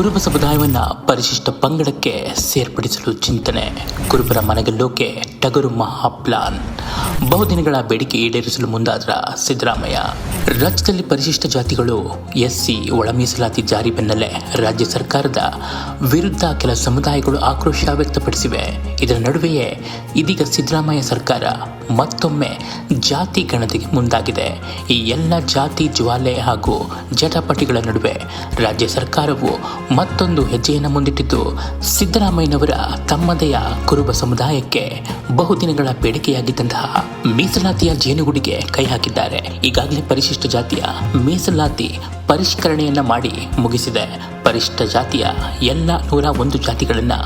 ಕುರುಬ ಸಮುದಾಯವನ್ನ ಪರಿಶಿಷ್ಟ ಪಂಗಡಕ್ಕೆ ಸೇರ್ಪಡಿಸಲು ಚಿಂತನೆ. ಕುರುಬರ ಮನೆಗಲ್ಲೋಕೆ ಟಗರು ಮಹಾಪ್ಲಾನ್. ಬಹುದಿನಗಳ ಬೇಡಿಕೆ ಈಡೇರಿಸಲು ಮುಂದಾದ್ರ ಸಿದ್ದರಾಮಯ್ಯ. ರಾಜ್ಯದಲ್ಲಿ ಪರಿಶಿಷ್ಟ ಜಾತಿಗಳು ಎಸ್ಸಿ ಒಳ ಮೀಸಲಾತಿ ಜಾರಿ ಬೆನ್ನಲ್ಲೇ ರಾಜ್ಯ ಸರ್ಕಾರದ ವಿರುದ್ಧ ಕೆಲ ಸಮುದಾಯಗಳು ಆಕ್ರೋಶ ವ್ಯಕ್ತಪಡಿಸಿವೆ. ಇದರ ನಡುವೆಯೇ ಇದೀಗ ಸಿದ್ದರಾಮಯ್ಯ ಸರ್ಕಾರ ಮತ್ತೊಮ್ಮೆ ಜಾತಿ ಗಣತಿಗೆ ಮುಂದಾಗಿದೆ. ಈ ಎಲ್ಲ ಜಾತಿ ಜ್ವಾಲೆ ಹಾಗೂ ಜಟಪಟಿಗಳ ನಡುವೆ ರಾಜ್ಯ ಸರ್ಕಾರವು ಮತ್ತೊಂದು ಹೆಜ್ಜೆಯನ್ನು ಮುಂದಿಟ್ಟಿದ್ದು, ಸಿದ್ದರಾಮಯ್ಯನವರ ತಮ್ಮದೆಯ ಕುರುಬ ಸಮುದಾಯಕ್ಕೆ ಬಹುದಿನಗಳ ಬೇಡಿಕೆಯಾಗಿದ್ದಂತಹ ಮೀಸಲಾತಿಯ ಜೇನುಗೂಡಿಗೆ ಕೈ ಹಾಕಿದ್ದಾರೆ. ಈಗಾಗಲೇ ಪರಿಶಿಷ್ಟ ಜಾತಿಯ ಮೀಸಲಾತಿ ಪರಿಷ್ಕರಣೆಯನ್ನ ಮಾಡಿ ಮುಗಿಸಿದೆ. ಪರಿಶಿಷ್ಟ ಜಾತಿಯ ಎಲ್ಲ ನೂರ ಒಂದು ಜಾತಿಗಳನ್ನು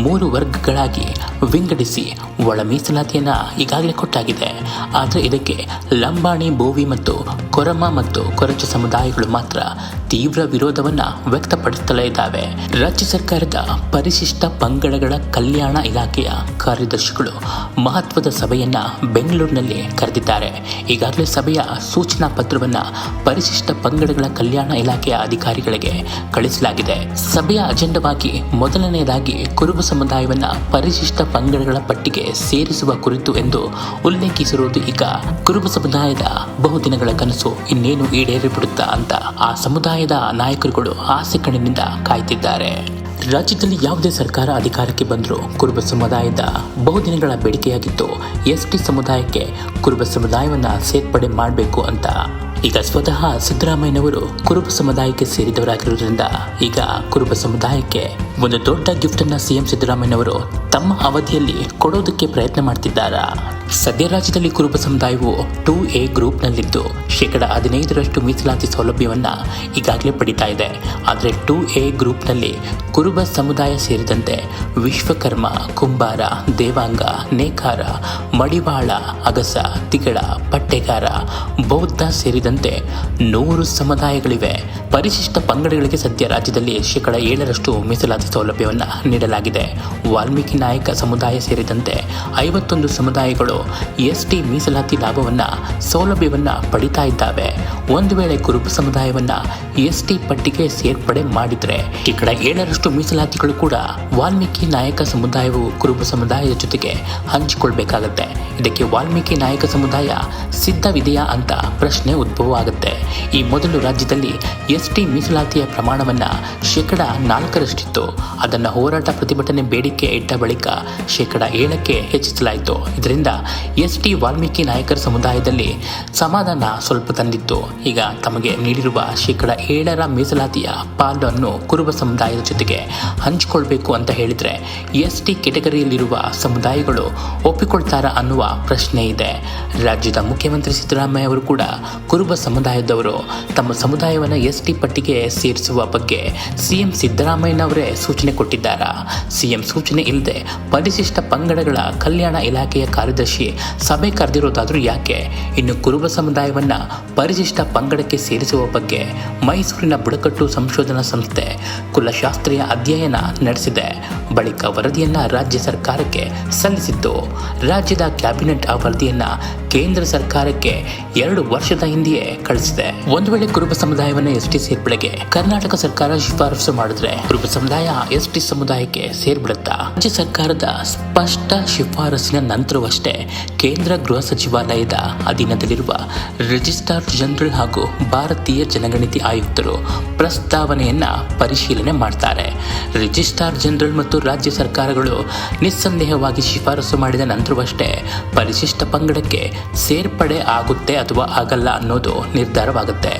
ಮೂರು ವರ್ಗಗಳಾಗಿ ವಿಂಗಡಿಸಿ ಒಳ ಮೀಸಲಾತಿಯನ್ನ ಈಗಾಗಲೇ ಕೊಟ್ಟಾಗಿದೆ. ಆದರೆ ಇದಕ್ಕೆ ಲಂಬಾಣಿ, ಬೋವಿ ಮತ್ತು ಕೊರಮ ಮತ್ತು ಕೊರಚ ಸಮುದಾಯಗಳು ಮಾತ್ರ ತೀವ್ರ ವಿರೋಧವನ್ನು ವ್ಯಕ್ತಪಡಿಸುತ್ತಲೇ ಇದ್ದಾವೆ. ರಾಜ್ಯ ಸರ್ಕಾರದ ಪರಿಶಿಷ್ಟ ಪಂಗಡಗಳ ಕಲ್ಯಾಣ ಇಲಾಖೆಯ ಕಾರ್ಯದರ್ಶಿಗಳು ಮಹತ್ವದ ಸಭೆಯನ್ನ ಬೆಂಗಳೂರಿನಲ್ಲಿ ಕರೆದಿದ್ದಾರೆ. ಈಗಾಗಲೇ ಸಭೆಯ ಸೂಚನಾ ಪತ್ರವನ್ನ ಪರಿಶಿಷ್ಟ ಪಂಗಡಗಳ ಕಲ್ಯಾಣ ಇಲಾಖೆಯ ಅಧಿಕಾರಿಗಳಿಗೆ ಕಳಿಸಲಾಗಿದೆ. ಸಭೆಯ ಅಜೆಂಡವಾಗಿ ಮೊದಲನೆಯದಾಗಿ ಕುರುಬ ಸಮುದಾಯವನ್ನ ಪರಿಶಿಷ್ಟ ಪಂಗಡಗಳ ಪಟ್ಟಿಗೆ ಸೇರಿಸುವ ಕುರಿತು ಎಂದು ಉಲ್ಲೇಖಿಸಿರುವುದು ಈಗ ಕುರುಬ ಸಮುದಾಯದ ಬಹುದಿನಗಳ ಕನಸು ಇನ್ನೇನು ಈಡೇರಿಬಿಡುತ್ತಾ ಅಂತ ಆ ಸಮುದಾಯದ ನಾಯಕರುಗಳು ಆಸೆ ಕಣ್ಣಿನಿಂದ ಕಾಯ್ತಿದ್ದಾರೆ. ರಾಜ್ಯದಲ್ಲಿ ಯಾವುದೇ ಸರ್ಕಾರ ಅಧಿಕಾರಕ್ಕೆ ಬಂದರೂ ಕುರುಬ ಸಮುದಾಯದ ಬಹುದಿನಗಳ ಬೇಡಿಕೆಯಾಗಿತ್ತು ಎಸ್ ಟಿ ಸಮುದಾಯಕ್ಕೆ ಕುರುಬ ಸಮುದಾಯವನ್ನು ಸೇರ್ಪಡೆ ಮಾಡಬೇಕು ಅಂತ ಈಗ ಸ್ವತಃ ಸಿದ್ದರಾಮಯ್ಯನವರು ಕುರುಬ ಸಮುದಾಯಕ್ಕೆ ಸೇರಿದವರಾಗಿರುವುದರಿಂದ ಈಗ ಕುರುಬ ಸಮುದಾಯಕ್ಕೆ ಒಂದು ದೊಡ್ಡ ಗಿಫ್ಟ್ ಅನ್ನ ಸಿಎಂ ಸಿದ್ದರಾಮಯ್ಯನವರು ತಮ್ಮ ಅವಧಿಯಲ್ಲಿ ಕೊಡೋದಕ್ಕೆ ಪ್ರಯತ್ನ ಮಾಡ್ತಿದ್ದಾರಾ? ಸದ್ಯ ರಾಜ್ಯದಲ್ಲಿ ಕುರುಬ ಸಮುದಾಯವು ಟು ಎ ಗ್ರೂಪ್ನಲ್ಲಿದ್ದು, ಶೇಕಡ ಹದಿನೈದರಷ್ಟು ಮೀಸಲಾತಿ ಸೌಲಭ್ಯವನ್ನ ಈಗಾಗಲೇ ಪಡಿತಾ ಇದೆ. ಆದರೆ ಟು ಎ ಗ್ರೂಪ್ನಲ್ಲಿ ಕುರುಬ ಸಮುದಾಯ ಸೇರಿದಂತೆ ವಿಶ್ವಕರ್ಮ, ಕುಂಬಾರ, ದೇವಾಂಗ, ನೇಕಾರ, ಮಡಿವಾಳ, ಅಗಸ, ತಿಗಳ, ಪಟ್ಟೆಗಾರ, ಬೌದ್ಧ ಸೇರಿದಂತೆ ನೂರು ಸಮುದಾಯಗಳಿವೆ. ಪರಿಶಿಷ್ಟ ಪಂಗಡಗಳಿಗೆ ಸದ್ಯ ರಾಜ್ಯದಲ್ಲಿ ಶೇಕಡ ಏಳರಷ್ಟು ಮೀಸಲಾತಿ ಸೌಲಭ್ಯವನ್ನು ನೀಡಲಾಗಿದೆ. ವಾಲ್ಮೀಕಿ ನಾಯಕ ಸಮುದಾಯ ಸೇರಿದಂತೆ ಐವತ್ತೊಂದು ಸಮುದಾಯಗಳು ಎಸ್ ಟಿ ಮೀಸಲಾತಿ ಲಾಭವನ್ನು ಸೌಲಭ್ಯವನ್ನ ಪಡಿತಾ ಇದ್ದಾವೆ. ಒಂದು ವೇಳೆ ಕುರುಬ ಸಮುದಾಯವನ್ನ ಎಸ್ ಟಿ ಪಟ್ಟಿಗೆ ಸೇರ್ಪಡೆ ಮಾಡಿದ್ರೆ ಶೇಕಡ ಏಳರಷ್ಟು ಮೀಸಲಾತಿಗಳು ಕೂಡ ವಾಲ್ಮೀಕಿ ನಾಯಕ ಸಮುದಾಯವು ಕುರುಬ ಸಮುದಾಯದ ಜೊತೆಗೆ ಹಂಚಿಕೊಳ್ಬೇಕಾಗತ್ತೆ. ಇದಕ್ಕೆ ವಾಲ್ಮೀಕಿ ನಾಯಕ ಸಮುದಾಯ ಸಿದ್ಧವಿದೆಯಾ ಅಂತ ಪ್ರಶ್ನೆ ಉದ್ಭವ ಆಗುತ್ತೆ ಈ ಮೊದಲು ರಾಜ್ಯದಲ್ಲಿ ಎಸ್ ಟಿ ಮೀಸಲಾತಿಯ ಪ್ರಮಾಣವನ್ನ ಶೇಕಡ ನಾಲ್ಕರಷ್ಟಿತ್ತು. ಅದನ್ನು ಹೋರಾಟ ಪ್ರತಿಭಟನೆ ಬೇಡಿಕೆ ಇಟ್ಟ ಬಳಿಕ ಶೇಕಡ ಏಳಕ್ಕೆ ಹೆಚ್ಚಿಸಲಾಯಿತು. ಇದರಿಂದ ಎಸ್ ಟಿ ವಾಲ್ಮೀಕಿ ನಾಯಕರ ಸಮುದಾಯದಲ್ಲಿ ಸಮಾಧಾನ ಸ್ವಲ್ಪ ತಂದಿತ್ತು. ಈಗ ತಮಗೆ ನೀಡಿರುವ ಶೇಕಡ ಏಳರ ಮೀಸಲಾತಿಯ ಪಾಲನ್ನು ಕುರುಬ ಸಮುದಾಯದ ಜೊತೆಗೆ ಹಂಚಿಕೊಳ್ಬೇಕು ಅಂತ ಹೇಳಿದ್ರೆ ಎಸ್ ಟಿ ಕೆಟಗರಿಯಲ್ಲಿರುವ ಸಮುದಾಯಗಳು ಒಪ್ಪಿಕೊಳ್ತಾರ ಅನ್ನುವ ಪ್ರಶ್ನೆ ಇದೆ. ರಾಜ್ಯದ ಮುಖ್ಯಮಂತ್ರಿ ಸಿದ್ದರಾಮಯ್ಯ ಅವರು ಕೂಡ ಕುರುಬ ಸಮುದಾಯದವರು ತಮ್ಮ ಸಮುದಾಯವನ್ನು ಎಸ್ ಟಿ ಪಟ್ಟಿಗೆ ಸೇರಿಸುವ ಬಗ್ಗೆ ಸಿಎಂ ಸಿದ್ದರಾಮಯ್ಯನವರೇ ಸೂಚನೆ ಕೊಟ್ಟಿದ್ದಾರೆ? ಸಿಎಂ ಸೂಚನೆ ಇಲ್ಲದೆ ಪರಿಶಿಷ್ಟ ಪಂಗಡಗಳ ಕಲ್ಯಾಣ ಇಲಾಖೆಯ ಕಾರ್ಯದರ್ಶಿ ಸಭೆ ಕರೆದಿರೋದಾದರೂ ಯಾಕೆ? ಇನ್ನು ಕುರುಬ ಸಮುದಾಯವನ್ನು ಪರಿಶಿಷ್ಟ ಪಂಗಡಕ್ಕೆ ಸೇರಿಸುವ ಬಗ್ಗೆ ಮೈಸೂರಿನ ಬುಡಕಟ್ಟು ಸಂಶೋಧನಾ ಸಂಸ್ಥೆ ಕುಲಶಾಸ್ತ್ರೀಯ ಅಧ್ಯಯನ ನಡೆಸಿದೆ. ಬಳಿಕ ವರದಿಯನ್ನ ರಾಜ್ಯ ಸರ್ಕಾರಕ್ಕೆ ಸಲ್ಲಿಸಿತ್ತು. ರಾಜ್ಯದ ಕ್ಯಾಬಿನೆಟ್ ಆ ವರದಿಯನ್ನ ಕೇಂದ್ರ ಸರ್ಕಾರಕ್ಕೆ ಎರಡು ವರ್ಷದ ಹಿಂದೆಯೇ ಕಳಿಸಿದೆ. ಒಂದು ವೇಳೆ ಕುರುಬ ಸಮುದಾಯವನ್ನು ಎಸ್ ಟಿ ಸೇರ್ಪಡೆಗೆ ಕರ್ನಾಟಕ ಸರ್ಕಾರ ಶಿಫಾರಸು ಮಾಡಿದ್ರೆ ಕುರುಬ ಸಮುದಾಯ ಎಸ್ ಟಿ ಸಮುದಾಯಕ್ಕೆ ಸೇರ್ಬಿಡುತ್ತಾ? ರಾಜ್ಯ ಸರ್ಕಾರದ ಸ್ಪಷ್ಟ ಶಿಫಾರಸಿನ ನಂತರವಷ್ಟೇ ಕೇಂದ್ರ ಗೃಹ ಸಚಿವಾಲಯದ ಅಧೀನದಲ್ಲಿರುವ ರಿಜಿಸ್ಟ್ರಾರ್ ಜನರಲ್ ಹಾಗೂ ಭಾರತೀಯ ಜನಗಣತಿ ಆಯುಕ್ತರು ಪ್ರಸ್ತಾವನೆಯನ್ನ ಪರಿಶೀಲನೆ ಮಾಡ್ತಾರೆ. ರಿಜಿಸ್ಟ್ರಾರ್ ಜನರಲ್ ಮತ್ತು ರಾಜ್ಯ ಸರ್ಕಾರಗಳು ನಿಸ್ಸಂದೇಹವಾಗಿ ಶಿಫಾರಸು ಮಾಡಿದ ನಂತರವಷ್ಟೇ ಪರಿಶಿಷ್ಟ ಪಂಗಡಕ್ಕೆ ಸೇರ್ಪಡೆ ಆಗುತ್ತೆ ಅಥವಾ ಆಗಲ್ಲ ಅನ್ನೋದು ನಿರ್ಧಾರವಾಗುತ್ತೆ.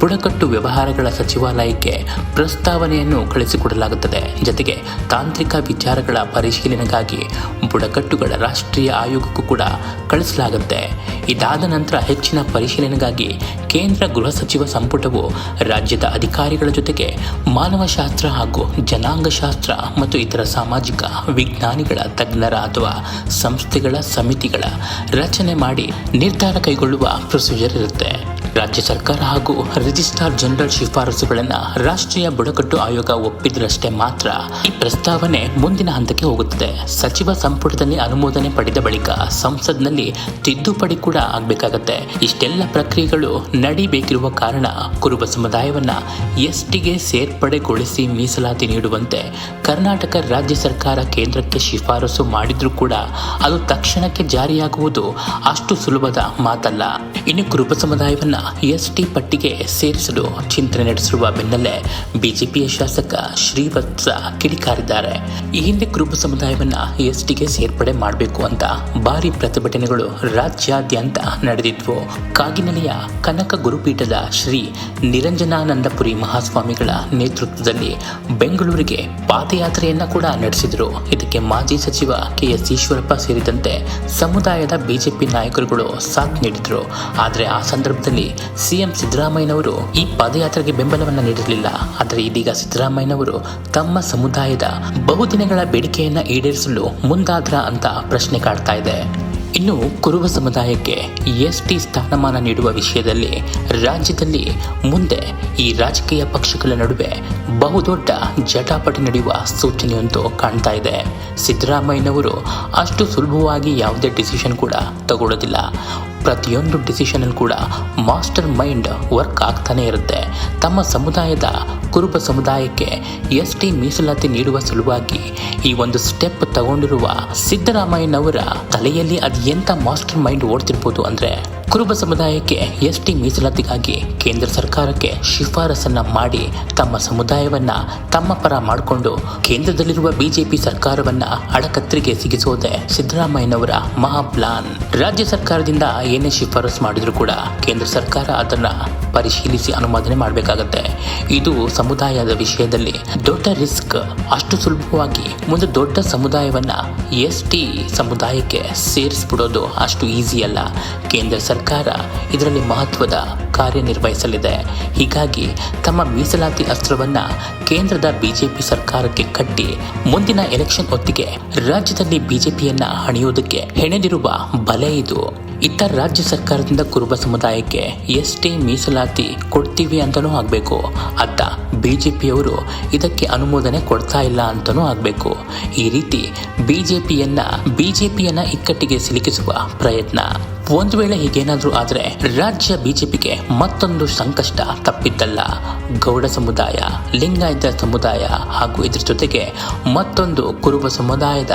ಬುಡಕಟ್ಟು ವ್ಯವಹಾರಗಳ ಸಚಿವಾಲಯಕ್ಕೆ ಪ್ರಸ್ತಾವನೆಯನ್ನು ಕಳಿಸಿಕೊಡಲಾಗುತ್ತದೆ. ಜೊತೆಗೆ ತಾಂತ್ರಿಕ ವಿಚಾರಗಳ ಪರಿಶೀಲನೆಗಾಗಿ ಬುಡಕಟ್ಟುಗಳ ರಾಷ್ಟ್ರೀಯ ಆಯೋಗಕ್ಕೂ ಕೂಡ ಕಳಿಸಲಾಗುತ್ತೆ. ಇದಾದ ನಂತರ ಹೆಚ್ಚಿನ ಪರಿಶೀಲನೆಗಾಗಿ ಕೇಂದ್ರ ಗೃಹ ಸಚಿವ ಸಂಪುಟವು ರಾಜ್ಯದ ಅಧಿಕಾರಿಗಳ ಜೊತೆಗೆ ಮಾನವಶಾಸ್ತ್ರ ಹಾಗೂ ಜನಾಂಗಶಾಸ್ತ್ರ ಮತ್ತು ಇತರ ಸಾಮಾಜಿಕ ವಿಜ್ಞಾನಿಗಳ ತಜ್ಞರ ಅಥವಾ ಸಂಸ್ಥೆಗಳ ಸಮಿತಿಗಳ ರಚನೆ ಮಾಡಿ ನಿರ್ಧಾರ ಕೈಗೊಳ್ಳುವ ಪ್ರೊಸೀಜರ್ ಇರುತ್ತೆ. ರಾಜ್ಯ ಸರ್ಕಾರ ಹಾಗೂ ರಿಜಿಸ್ಟ್ರಾರ್ ಜನರಲ್ ಶಿಫಾರಸುಗಳನ್ನು ರಾಷ್ಟ್ರೀಯ ಬುಡಕಟ್ಟು ಆಯೋಗ ಒಪ್ಪಿದ್ರಷ್ಟೇ ಮಾತ್ರ ಈ ಪ್ರಸ್ತಾವನೆ ಮುಂದಿನ ಹಂತಕ್ಕೆ ಹೋಗುತ್ತದೆ. ಸಚಿವ ಸಂಪುಟದಲ್ಲಿ ಅನುಮೋದನೆ ಪಡೆದ ಬಳಿಕ ಸಂಸತ್ನಲ್ಲಿ ತಿದ್ದುಪಡಿ ಕೂಡ ಆಗಬೇಕಾಗತ್ತೆ. ಇಷ್ಟೆಲ್ಲ ಪ್ರಕ್ರಿಯೆಗಳು ನಡಿಬೇಕಿರುವ ಕಾರಣ ಕುರುಬ ಸಮುದಾಯವನ್ನ ಎಸ್ಟಿಗೆ ಸೇರ್ಪಡೆಗೊಳಿಸಿ ಮೀಸಲಾತಿ ನೀಡುವಂತೆ ಕರ್ನಾಟಕ ರಾಜ್ಯ ಸರ್ಕಾರ ಕೇಂದ್ರಕ್ಕೆ ಶಿಫಾರಸು ಮಾಡಿದ್ರೂ ಕೂಡ ಅದು ತಕ್ಷಣಕ್ಕೆ ಜಾರಿಯಾಗುವುದು ಅಷ್ಟು ಸುಲಭದ ಮಾತಲ್ಲ. ಇನ್ನು ಕುರುಬ ಸಮುದಾಯವನ್ನ ಎಸ್ಟಿ ಪಟ್ಟಿಗೆ ಸೇರಿಸಲು ಚಿಂತನೆ ನಡೆಸಿರುವ ಬೆನ್ನಲ್ಲೇ ಬಿಜೆಪಿಯ ಶಾಸಕ ಶ್ರೀವತ್ಸ ಕಿಡಿಕಾರಿದ್ದಾರೆ. ಈ ಹಿಂದೆ ಕುರುಬ ಸಮುದಾಯವನ್ನ ಎಸ್ಟಿಗೆ ಸೇರ್ಪಡೆ ಮಾಡಬೇಕು ಅಂತ ಭಾರಿ ಪ್ರತಿಭಟನೆಗಳು ರಾಜ್ಯಾದ್ಯಂತ ನಡೆದಿದ್ವು. ಕಾಗಿನೆಲೆಯ ಕನಕ ಗುರುಪೀಠದ ಶ್ರೀ ನಿರಂಜನಾನಂದಪುರಿ ಮಹಾಸ್ವಾಮಿಗಳ ನೇತೃತ್ವದಲ್ಲಿ ಬೆಂಗಳೂರಿಗೆ ಪಾದಯಾತ್ರೆಯನ್ನ ಕೂಡ ನಡೆಸಿದರು. ಇದಕ್ಕೆ ಮಾಜಿ ಸಚಿವ ಕೆ ಎಸ್ ಈಶ್ವರಪ್ಪ ಸೇರಿದಂತೆ ಸಮುದಾಯದ ಬಿಜೆಪಿ ನಾಯಕರುಗಳು ಸಾಥ್ ನೀಡಿದರು. ಆದರೆ ಆ ಸಂದರ್ಭದಲ್ಲಿ ಸಿಎಂ ಸಿದ್ದರಾಮಯ್ಯನವರು ಈ ಪಾದಯಾತ್ರೆಗೆ ಬೆಂಬಲವನ್ನು ನೀಡಿರಲಿಲ್ಲ. ಆದರೆ ಇದೀಗ ಸಿದ್ದರಾಮಯ್ಯನವರು ತಮ್ಮ ಸಮುದಾಯದ ಬಹುದಿನಗಳ ಬೇಡಿಕೆಯನ್ನ ಈಡೇರಿಸಲು ಮುಂದಾದ್ರ ಅಂತ ಪ್ರಶ್ನೆ ಕಾಡ್ತಾ ಇದೆ. ಇನ್ನು ಕುರುಬ ಸಮುದಾಯಕ್ಕೆ ಎಸ್ ಟಿ ಸ್ಥಾನಮಾನ ನೀಡುವ ವಿಷಯದಲ್ಲಿ ರಾಜ್ಯದಲ್ಲಿ ಮುಂದೆ ಈ ರಾಜಕೀಯ ಪಕ್ಷಗಳ ನಡುವೆ ಬಹುದೊಡ್ಡ ಜಟಾಪಟಿ ನಡೆಯುವ ಸೂಚನೆಯಂತೂ ಕಾಣ್ತಾ ಇದೆ. ಸಿದ್ದರಾಮಯ್ಯನವರು ಅಷ್ಟು ಸುಲಭವಾಗಿ ಯಾವುದೇ ಡಿಸಿಷನ್ ಕೂಡ ತಗೊಳ್ಳೋದಿಲ್ಲ. ಪ್ರತಿಯೊಂದು ಡಿಸಿಷನ್ ಕೂಡ ಮಾಸ್ಟರ್ ಮೈಂಡ್ ವರ್ಕ್ ಆಗ್ತಾನೆ ಇರುತ್ತೆ. ತಮ್ಮ ಸಮುದಾಯದ ಕುರುಬ ಸಮುದಾಯಕ್ಕೆ ಎಸ್ ಟಿ ಮೀಸಲಾತಿ ನೀಡುವ ಸಲುವಾಗಿ ಈ ಒಂದು ಸ್ಟೆಪ್ ತಗೊಂಡಿರುವ ಸಿದ್ದರಾಮಯ್ಯನವರ ತಲೆಯಲ್ಲಿ ಅದು ಎಂಥ ಮಾಸ್ಟರ್ ಮೈಂಡ್ ಓಡ್ತಿರ್ಬೋದು ಅಂದ್ರೆ ಕುರುಬ ಸಮುದಾಯಕ್ಕೆ ಎಸ್ಟಿ ಮೀಸಲಾತಿಗಾಗಿ ಕೇಂದ್ರ ಸರ್ಕಾರಕ್ಕೆ ಶಿಫಾರಸನ್ನ ಮಾಡಿ ತಮ್ಮ ಸಮುದಾಯವನ್ನ ತಮ್ಮ ಪರ ಮಾಡಿಕೊಂಡು ಕೇಂದ್ರದಲ್ಲಿರುವ ಬಿಜೆಪಿ ಸರ್ಕಾರವನ್ನ ಅಡಕತ್ತರಿಗೆ ಸಿಗಿಸುವುದೇ ಸಿದ್ದರಾಮಯ್ಯನವರ ಮಹಾ ಪ್ಲಾನ್. ರಾಜ್ಯ ಸರ್ಕಾರದಿಂದ ಏನೇ ಶಿಫಾರಸು ಮಾಡಿದ್ರು ಕೂಡ ಕೇಂದ್ರ ಸರ್ಕಾರ ಅದನ್ನ ಪರಿಶೀಲಿಸಿ ಅನುಮೋದನೆ ಮಾಡಬೇಕಾಗತ್ತೆ. ಇದು ಸಮುದಾಯದ ವಿಷಯದಲ್ಲಿ ದೊಡ್ಡ ರಿಸ್ಕ್. ಅಷ್ಟು ಸುಲಭವಾಗಿ ಒಂದು ದೊಡ್ಡ ಸಮುದಾಯವನ್ನ ಎಸ್ ಟಿ ಸಮುದಾಯಕ್ಕೆ ಸೇರಿಸ್ಬಿಡೋದು ಅಷ್ಟು ಈಸಿ ಅಲ್ಲ. ಕೇಂದ್ರ ಸರ್ಕಾರ ಇದರಲ್ಲಿ ಮಹತ್ವದ ಕಾರ್ಯನಿರ್ವಹಿಸಲಿದೆ ಹೀಗಾಗಿ ತಮ್ಮ ಮೀಸಲಾತಿ ಅಸ್ತ್ರವನ್ನು ಕೇಂದ್ರದ ಬಿಜೆಪಿ ಸರ್ಕಾರಕ್ಕೆ ಕಟ್ಟಿ ಮುಂದಿನ ಎಲೆಕ್ಷನ್ ಹೊತ್ತಿಗೆ ರಾಜ್ಯದಲ್ಲಿ ಬಿಜೆಪಿಯನ್ನು ಹಣಿಯುವುದಕ್ಕೆ ಹೆಣೆದಿರುವ ಬಲೆ ಇದು. ಇತ್ತ ರಾಜ್ಯ ಸರ್ಕಾರದಿಂದ ಕುರುಬ ಸಮುದಾಯಕ್ಕೆ ಎಷ್ಟೇ ಮೀಸಲಾತಿ ಕೊಡ್ತೀವಿ ಅಂತಲೂ ಆಗಬೇಕು. ಅತ್ತ ಬಿಜೆಪಿಯವರು ಇದಕ್ಕೆ ಅನುಮೋದನೆ ಕೊಡ್ತಾ ಇಲ್ಲ ಅಂತಲೂ ಆಗಬೇಕು. ಈ ರೀತಿ ಬಿ ಜೆ ಪಿಯನ್ನು ಇಕ್ಕಟ್ಟಿಗೆ ಸಿಲುಕಿಸುವ ಪ್ರಯತ್ನ. ಒಂದು ವೇಳೆ ಹೀಗೇನಾದರೂ ಆದರೆ ರಾಜ್ಯ ಬಿಜೆಪಿಗೆ ಮತ್ತೊಂದು ಸಂಕಷ್ಟ ತಪ್ಪಿದ್ದಲ್ಲ. ಗೌಡ ಸಮುದಾಯ, ಲಿಂಗಾಯತ ಸಮುದಾಯ ಹಾಗೂ ಇದ್ರ ಜೊತೆಗೆ ಮತ್ತೊಂದು ಕುರುಬ ಸಮುದಾಯದ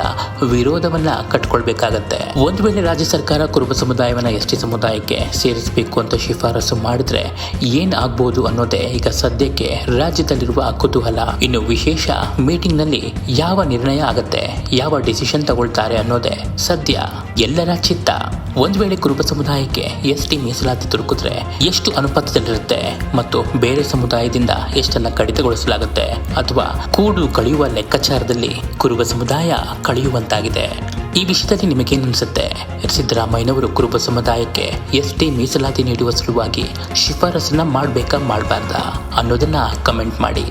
ವಿರೋಧವನ್ನ ಕಟ್ಕೊಳ್ಬೇಕಾಗತ್ತೆ. ಒಂದು ವೇಳೆ ರಾಜ್ಯ ಸರ್ಕಾರ ಕುರುಬ ಸಮುದಾಯವನ್ನ ಎಸ್ ಟಿ ಸಮುದಾಯಕ್ಕೆ ಸೇರಿಸಬೇಕು ಅಂತ ಶಿಫಾರಸು ಮಾಡಿದ್ರೆ ಏನ್ ಆಗ್ಬೋದು ಅನ್ನೋದೇ ಈಗ ಸದ್ಯಕ್ಕೆ ರಾಜ್ಯದಲ್ಲಿರುವ ಕುತೂಹಲ. ಇನ್ನು ವಿಶೇಷ ಮೀಟಿಂಗ್ನಲ್ಲಿ ಯಾವ ನಿರ್ಣಯ ಆಗತ್ತೆ, ಯಾವ ಡಿಸಿಷನ್ ತಗೊಳ್ತಾರೆ ಅನ್ನೋದೇ ಸದ್ಯ ಎಲ್ಲರ ಚಿತ್ತ. ಒಂದು ವೇಳೆ ಕುರುಬ ಸಮುದಾಯಕ್ಕೆ ಎಸ್ ಟಿ ಮೀಸಲಾತಿ ದೊರಕಿದ್ರೆ ಎಷ್ಟು ಅನುಪಾತದಲ್ಲಿರುತ್ತೆ? ಮತ್ತು ಬೇರೆ ಸಮುದಾಯದಿಂದ ಎಷ್ಟೆಲ್ಲ ಕಡಿತಗೊಳಿಸಲಾಗುತ್ತೆ? ಅಥವಾ ಕೂಡು ಕಳೆಯುವ ಲೆಕ್ಕಾಚಾರದಲ್ಲಿ ಕುರುಬ ಸಮುದಾಯ ಕಳೆಯುವಂತಾಗಿದೆ. ಈ ವಿಷಯದಲ್ಲಿ ನಿಮಗೇನು ಅನಿಸುತ್ತೆ ಸಿದ್ದರಾಮಯ್ಯನವರು ಕುರುಬ ಸಮುದಾಯಕ್ಕೆ ಎಸ್ ಟಿ ಮೀಸಲಾತಿ ನೀಡುವ ಸಲುವಾಗಿ ಶಿಫಾರಸನ್ನ ಮಾಡಬೇಕಾ ಮಾಡಬಾರ್ದಾ ಅನ್ನೋದನ್ನ ಕಮೆಂಟ್ ಮಾಡಿ.